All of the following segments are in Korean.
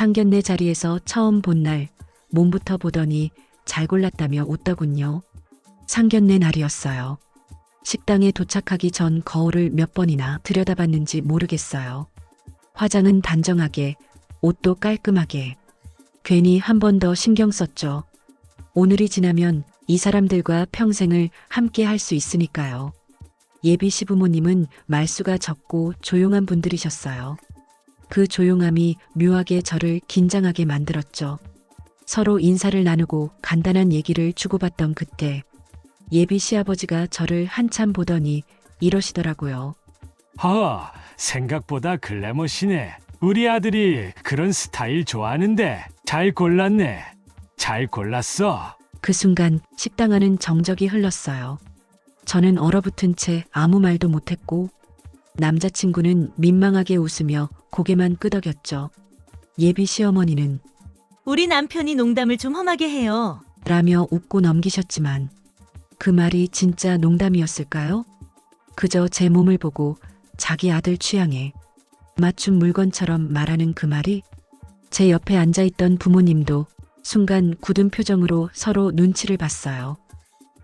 상견례 자리에서 처음 본 날 몸부터 보더니 잘 골랐다며 웃더군요. 상견례 날이었어요. 식당에 도착하기 전 거울을 몇 번이나 들여다봤는지 모르겠어요. 화장은 단정하게, 옷도 깔끔하게. 괜히 한 번 더 신경 썼죠. 오늘이 지나면 이 사람들과 평생을 함께 할 수 있으니까요. 예비 시부모님은 말수가 적고 조용한 분들이셨어요. 그 조용함이 묘하게 저를 긴장하게 만들었죠. 서로 인사를 나누고 간단한 얘기를 주고받던 그때 예비 시아버지가 저를 한참 보더니 이러시더라고요. 허, 생각보다 글래머시네. 우리 아들이 그런 스타일 좋아하는데 잘 골랐네. 잘 골랐어. 그 순간 식당 안은 정적이 흘렀어요. 저는 얼어붙은 채 아무 말도 못했고 남자친구는 민망하게 웃으며 고개만 끄덕였죠. 예비 시어머니는 우리 남편이 농담을 좀 험하게 해요. 라며 웃고 넘기셨지만 그 말이 진짜 농담이었을까요? 그저 제 몸을 보고 자기 아들 취향에 맞춘 물건처럼 말하는 그 말이 제 옆에 앉아있던 부모님도 순간 굳은 표정으로 서로 눈치를 봤어요.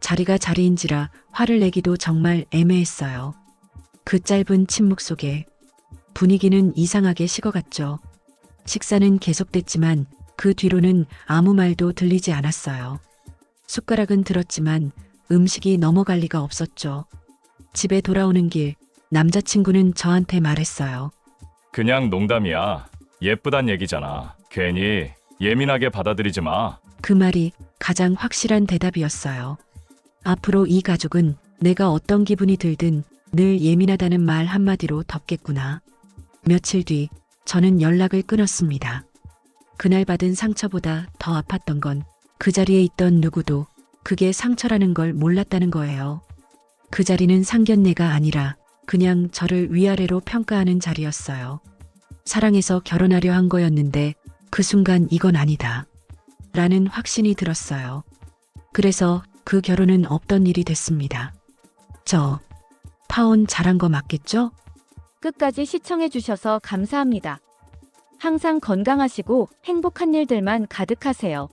자리가 자리인지라 화를 내기도 정말 애매했어요. 그 짧은 침묵 속에 분위기는 이상하게 식어갔죠. 식사는 계속됐지만 그 뒤로는 아무 말도 들리지 않았어요. 숟가락은 들었지만 음식이 넘어갈 리가 없었죠. 집에 돌아오는 길 남자친구는 저한테 말했어요. 그냥 농담이야. 예쁘단 얘기잖아. 괜히 예민하게 받아들이지 마. 그 말이 가장 확실한 대답이었어요. 앞으로 이 가족은 내가 어떤 기분이 들든 늘 예민하다는 말 한마디로 덮겠구나. 며칠 뒤 저는 연락을 끊었습니다. 그날 받은 상처보다 더 아팠던 건 그 자리에 있던 누구도 그게 상처라는 걸 몰랐다는 거예요. 그 자리는 상견례가 아니라 그냥 저를 위아래로 평가하는 자리였어요. 사랑해서 결혼하려 한 거였는데 그 순간 이건 아니다. 라는 확신이 들었어요. 그래서 그 결혼은 없던 일이 됐습니다. 저, 파혼 잘한 거 맞겠죠? 끝까지 시청해주셔서 감사합니다. 항상 건강하시고 행복한 일들만 가득하세요.